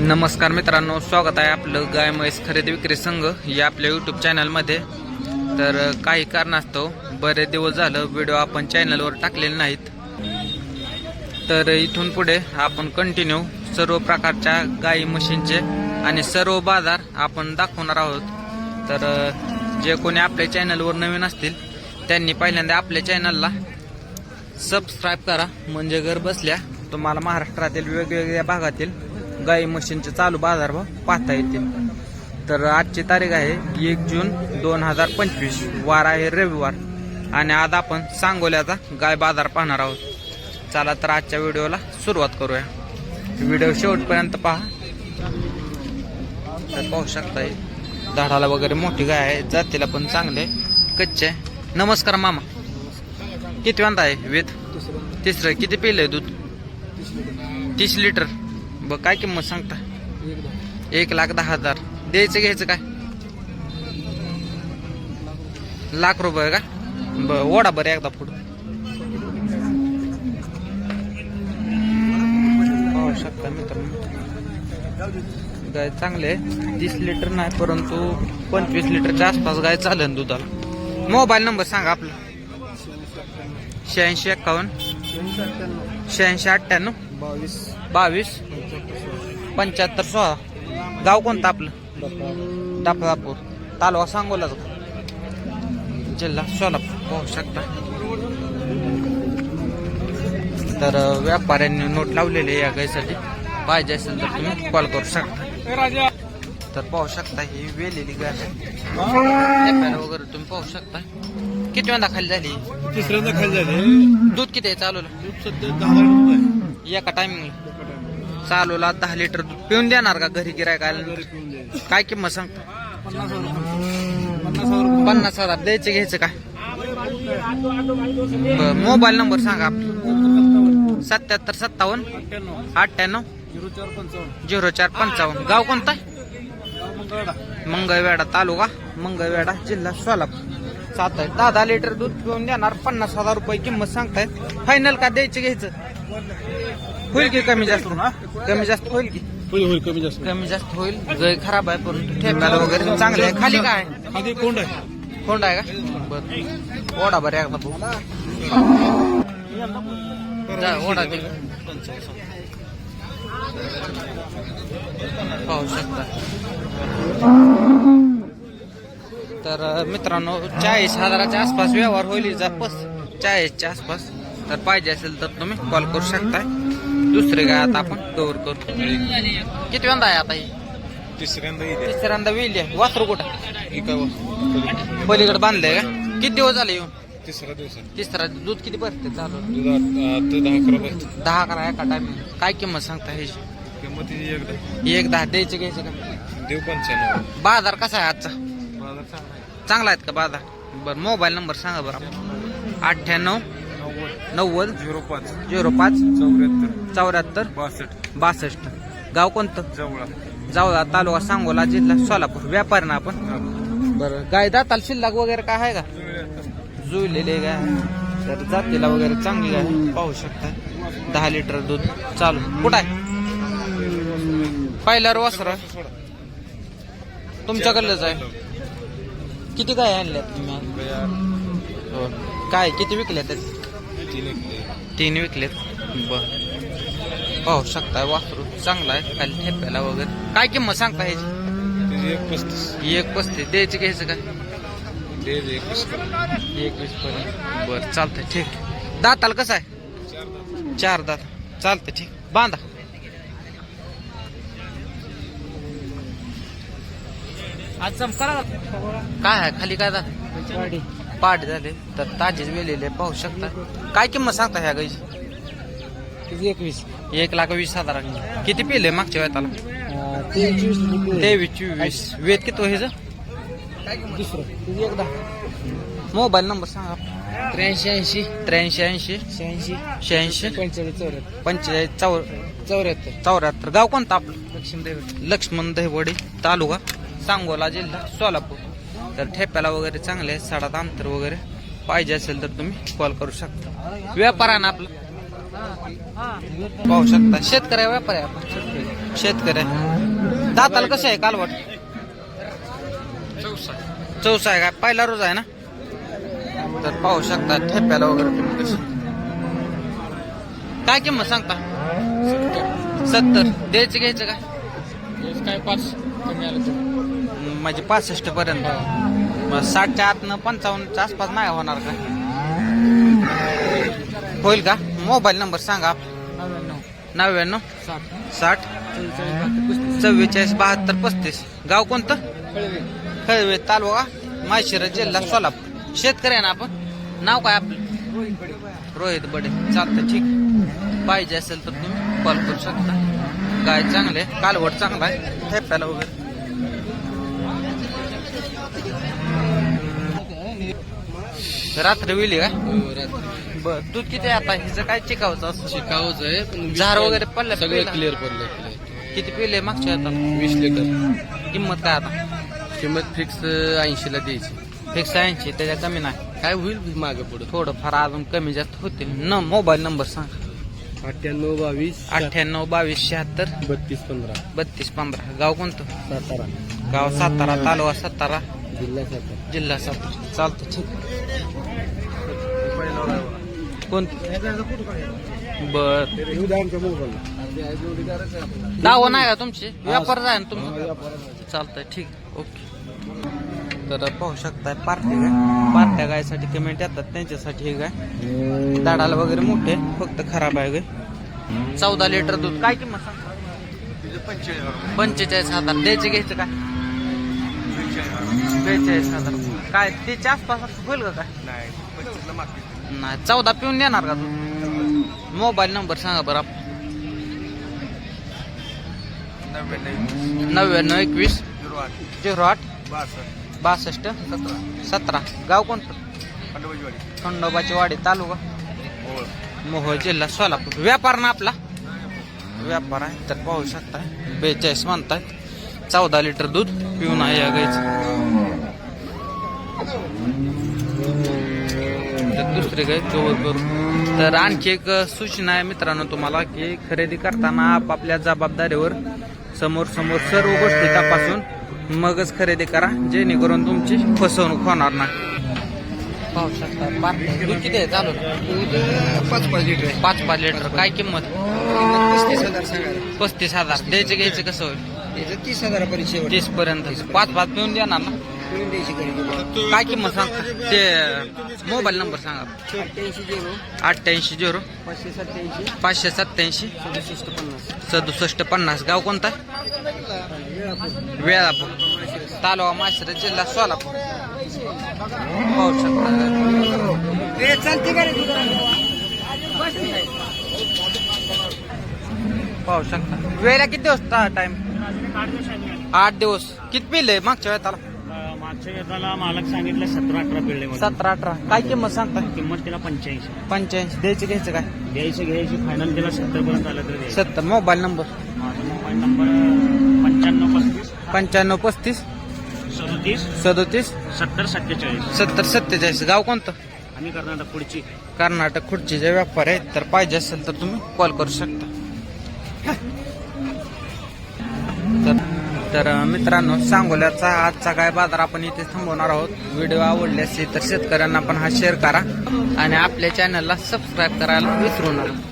नमस्कार मित्रांनो स्वागत आहे आपलं गाय म्हैस खरेदी विक्री संघ या आपल्या यूट्यूब चॅनलमध्ये तर काही कारणास्तव बरेच दिवस झालं व्हिडिओ आपण चॅनलवर टाकलेले नाहीत. तर इथून पुढे आपण कंटिन्यू सर्व प्रकारच्या गाई म्हशींचे आणि सर्व बाजार आपण दाखवणार आहोत. तर जे कोणी आपल्या चॅनलवर नवीन असतील त्यांनी पहिल्यांदा आपल्या चॅनलला सबस्क्राईब करा. म्हणजे घर बसल्या तुम्हाला महाराष्ट्रातील वेगवेगळ्या भागातील गाई म्हशींचे चालू बाजारभाव पाहता येतील. तर आजची तारीख आहे एक जून दोन हजार पंचवीस. वार आहे रविवार. आणि आज आपण सांगोल्याचा गाय बाजार पाहणार आहोत. चला तर आजच्या व्हिडिओला सुरुवात करूया. व्हिडिओ शेवटपर्यंत पहा. तर पाहू शकता झाडाला वगैरे मोठी गाय आहे जातीला पण चांगले कच्चे आहे. नमस्कार मामा. किती वांदा आहे वेद तिसरं किती पिलं दूध? तीस लिटर. ब काय किंमत सांगता? एक लाख दहा हजार. द्यायचं घ्यायचं काय? लाख रुपये का? ब ओढा बरं एकदा पुढं. पाहू शकता मित्रांनो. गाय चांगले. तीस लिटर नाही परंतु पंचवीस लिटरच्या आसपास गाय चालेल दुधाला. मोबाईल नंबर सांगा आपला. शहाऐंशी एक्कावन्न शहाऐंशी अठ्ठ्याण्णव. बावीस. बावीस. पंच्याहत्तर सोळा. गाव कोणतं आपलं? डापरापूर तालुका सांगोलाच का? जिल्हा सोलापूर. पाहू शकता. तर व्यापाऱ्यांनी नोट लावलेली आहे या गायसाठी पाहिजे असेल तर तुम्ही कॉल करू शकता. तर पाहू शकता ही वेलेली गाय आहे. वगैरे तुम्ही पाहू शकता. किती वेळा खाली झाली? तिसऱ्यांदा खाली झाले. दूध किती आहे? चालूला सध्या दहा हजार रुपये एका टायमिंगला चालूला दहा लिटर दूध. पिऊन देणार का घरी गिरायकायला घरी पिऊन द्यायचे. काय किंमत सांगता? पन्नास हजार रुपये. पन्नास हजार रुपये. पन्नास हजार. द्यायचं घ्यायचं काय? बरं, मोबाईल नंबर सांगा आपला. सत्याहत्तर सत्तावन्न अठ्ठ्याण्णव. अठ्ठ्याण्णव झिरो चार पंचावन्न. झिरो चार पंचावन्न. गाव कोणता? गाव मंगळवाडा. तालुका. मंगळवेढा जिल्हा सोलापूर. सात आहे. दहा दहा लिटर दूध पिऊन देणार. पन्नास हजार रुपये किंमत सांगतायत. फायनल का द्यायचं घ्यायचं? होईल की कमी जास्त? कमी जास्त होईल की? होईल होईल कमी जास्त. कमी जास्त होईल. गाय खराब आहे परंतु ठेप्याला वगैरे चांगले आहे. खाली काय? आधी कोंड आहे. कोंड आहे का? बर. ओढा बरं एकदा भाऊ ओढा दे. पाहू शकता. तर मित्रांनो चाळीस हजाराच्या आसपास व्यवहार होईल जापस चाळीसच्या आसपास. तर पाहिजे असेल तर तुम्ही कॉल करू शकताय. दुसरे काय आता आपण कव्हर करू. किती वेळा आहे आता ही? तिसऱ्यांदा येते तिसऱ्यांदा वेली आहे वासरू कुठं? पलीकडे बांधलंय का? किती दिवस झाले येऊन? तिसरा दिवसात तिसरा दूध किती भरते चालू दहा अकरा पाहिजे दहा करा एका टायमिंग काय किंमत सांगता ह्याची? किंमत तिची एकदा एक दहा द्यायचे घ्यायचे का? देव पंच्याण्णव बाजार कसा आहे आजचा? बाजार चांगला चांगला आहेत का बाजार बरं मोबाईल नंबर सांगा बरं. अठ्ठ्याण्णव नव्वद झिरो पाच. झिरो पाच चौऱ्याहत्तर. चौऱ्याहत्तर बासष्ट. बासष्ट. गाव कोणतं? जवळा. जाऊला तालुका सांगोला जिल्हा सोलापूर. व्यापारी ना आपण. बरं गाय दाताल शिल्लक वगैरे काय आहे का? जुळलेले गाय. तर जातीला वगैरे चांगली गाय पाहू शकता. दहा लिटर दूध चालू. कुठं आहे? पहिल्यावर वासरा तुमच्याकडलंच आहे. किती गाय आणल्यात तुम्ही? आज? हो. काय किती विकल्यात? त्यात? तीन विकलेत. बर. पाहू शकता वासरू चांगला आहे खाली ठेप्याला वगैरे. काय किंमत सांगता ह्याची एक पस्तीस. एक पस्तीस द्यायचं घ्यायचं काय? एकवीस एकवीस पर्यंत. बर चालतंय ठीक. दाताल कसं आहे? चार दात. चालतंय ठीक. बांधा. आज चमकारा काय आहे? खाली काय दात पाठ झाले. तर ताजेच वेलेले पाहू शकता. काय किंमत सांगता ह्या गाईची? एकवीस. एक लाख वीस हजार किती पिले मागच्या वेळाला? तेवीस तेवीस चोवीस. वेद किती ह्याचं दुसरं. एकदा? मोबाईल नंबर सांगा. त्र्याऐंशी ऐंशी. त्र्याऐंशी ऐंशी. शहाऐंशी. शहाऐंशी. पंचेचाळीस चौऱ्याहत्तर. पंचेचाळीस चौ चौऱ्याहत्तर. चौऱ्याहत्तर. गाव कोणतं आपलं? लक्ष्मी देवी लक्ष्मण दहिवडी तालुका. सांगोला जिल्हा सोलापूर. तर ठेप्याला वगैरे चांगले आहे साडात अंतर वगैरे पाहिजे असेल तर तुम्ही कॉल करू शकता. व्यापार आहे ना आपला? पाहू शकता. शेतकरी आहे, व्यापारी आहे आपण. शेतकरी आहे. दाताला कसं आहे कालवट? चौसा आहे काय पहिला रोज आहे ना? तर पाहू शकता ठेप्याला वगैरे तुम्ही कसं. काय किंमत सांगता? सत्तर. द्यायचं घ्यायचं काय काय पाच? कमी आलं तर. म्हणजे पासष्ट पर्यंत. मग साठच्या आतनं पंचावन्नच्या आसपास नाही होणार का? होईल का? मोबाईल नंबर सांगा. नव्याण्णव. नव्याण्णव. साठ. साठ. चव्वेचाळीस बहात्तर पस्तीस. चव्वेचाळीस बहात्तर पस्तीस गाव कोणतं? कळवे. खळवे तालुका माळशिरस जिल्हा सोलापूर. शेतकरी आहे ना आपण? नाव काय आपलं? रोहित बडे. चालतं ठीक. पाहिजे असेल तर तुम्ही कॉल करू शकता. गाय चांगले कालवड चांगला आहे. ठेप्याला वगैरे. रात्र विली काय बर दूध किती आहे आता? हिचं काय चिकावचं असं शिकावच आहे पण झाड वगैरे पडलं सगळं? क्लिअर पडलं किती पिले मागच्या आता वीस लिटर. किंमत काय आता? किंमत फिक्स ऐंशीला द्यायची. फिक्स ऐंशी त्याच्या कमी नाही. काय होईल मागे पुढे? थोडं फार अजून कमी जास्त होतील. न मोबाईल नंबर सांग. अठ्ठ्याण्णव बावीस अठ्ठ्याण्णव बावीस शहात्तर बत्तीस पंधरा. बत्तीस पंधरा. गाव कोणतं? सातारा. गाव सातारा तालुका सातारा. जिल्हा सातारा. जिल्हा सातारा. चालतं ठीक. कोण? बर. दावा नाही का तुमचे? व्यापार आहे ना तुमचं? चालतंय ठीक. ओके. तर पाहू शकताय पार्ट्या गाय पार्ट्या गायसाठी कमेंट येतात त्यांच्यासाठी हे गाय. दाडाला वगैरे मोठे फक्त खराब आहे गाय. चौदा लिटर दूध काय किंमत सांग पंचेचाळीस हजार. द्यायचे घ्यायचं काय? बेचाळीस हजार. काय त्याच्या आसपास होईल का काय? नाही चौदा पिऊन देणार का तू मोबाईल नंबर सांगा बरं. नव्याण्णव एकवीस झिरो आठ. बासष्ट सतरा. गाव कोणतं? खंडोबाची वाडी तालुका? मोहोळ. जिल्हा सोलापूर. व्यापार ना आपला? व्यापार आहे. तर पाहू शकता बेचाळीस म्हणताय. चौदा लिटर दूध पिऊन आहे या गायचं तर दुसरे गाय कवर करू तर आणखी एक सूचना आहे मित्रांनो तुम्हाला की खरेदी करताना आपापल्या जबाबदारीवर समोर समोर सर्व गोष्टी तपासून मगच खरेदी करा जेणेकरून तुमची फसवणूक होणार नाही. पाहू शकता पार्ले. दूध किती आहे? चालू पाच पाच लिटर पाच पाच लिटर. काय किंमत? पस्तीस हजार सांगा. पस्तीस हजार. द्यायचं घ्यायचं कसं होईल? त्याचं तीस हजारापर्यंत शेवट. तीस पर्यंत. पाच पाच पिऊन देणार ना. काय किंमत सांगता ते मोबाईल नंबर सांगा. अठ्ठ्याऐंशी झिरो. अठ्ठ्याऐंशी झिरो. पाचशे सत्त्याऐंशी. पाचशे सत्त्याऐंशी. सदुसष्ट पन्नास. सदुसष्ट पन्नास. गाव कोणता? वेळापूर. तालुका माशिरस जिल्हा सोलापूर. पाहू शकता पाहू शकता वेळेला किती दिवस टाइम आठ दिवस. किती पिले मागच्या वेळेला? वेळेला मालक सांगितलं सतरा अठरा मला सतरा अठरा. काय किंमत सांगता किंमत तिला पंच्याऐंशी. पंच्याऐंशी. द्यायचं घ्यायचं काय? द्यायची घ्यायची. फायनल तिला सत्तर पर्यंत आलं तर द्यायचं. सत्तर. मोबाईल नंबर माझा मोबाईल नंबर पंच्याण्णव पस्तीस. पंच्याण्णव पस्तीस. सदोतीस. सदोतीस. सत्तर सत्तेचाळीस. सत्तर सत्तेचाळीस. गाव कोणतं? आम्ही कर्नाटक पुढची. कर्नाटक खुर्चीचे व्यापार आहेत. तर पाहिजे असेल तर तुम्ही कॉल करू शकता. तर मित्रांनो सांगोल्याचा आजचा काय बाजार आपण इथे थांबवणार आहोत. व्हिडिओ आवडले तर शेतकऱ्यांना पण हा शेअर करा आणि आपल्या चॅनलला सबस्क्राईब करायला विसरू नका.